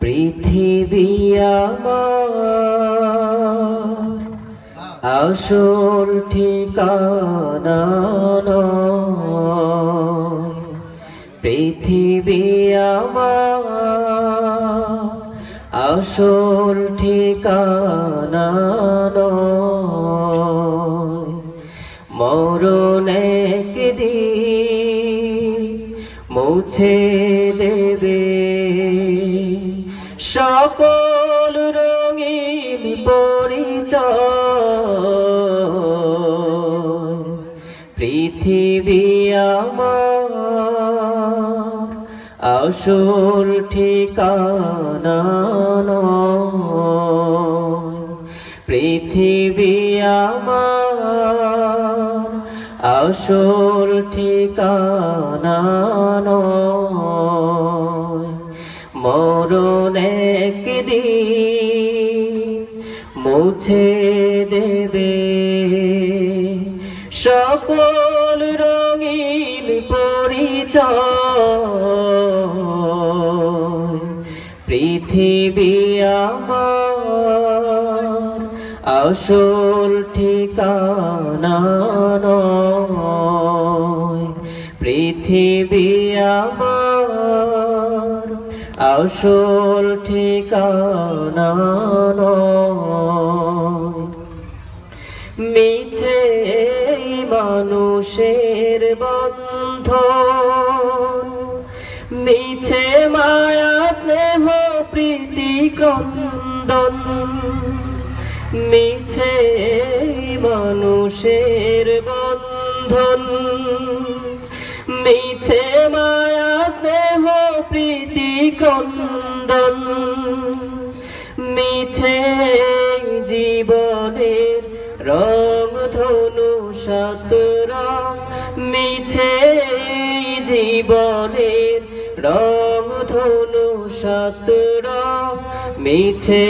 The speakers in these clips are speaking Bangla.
পৃথিবী আসল ঠিকানা। পৃথিবী আসল ঠিকানা। মরণ একদিন মুছে দেবে। সকল রঙিন পরিচয় পৃথিবী আমার আসল ঠিকানা পৃথিবী আসল ঠিকানা। মরণ একদিন মুছে দেবে সকল রঙিল পরিচয় আসল ঠিকানা নয়। পৃথিবী আমার আসল ঠিকানা। মিছে মানুষের বন্ধ মিছে মায়া, স্নেহ, প্রীতি, ক্রন্দন মিছে মানুষের বন্ধন। মিছে মায়া, স্নেহ, প্রীতি, ক্রন্দন। মিছে জীবনের রং, ধনু, সাতরা। মিছে জীবনের রং, ধনু, সাতরা। মিছে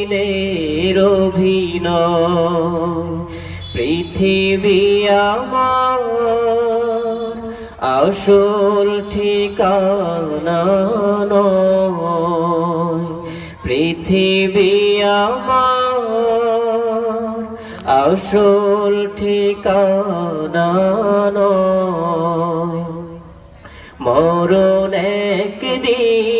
দুদিনের অভিনয় পৃথিবী আমার আসল ঠিকানা। পৃথিবী আমার আসল ঠিকানা। মরণ একদিন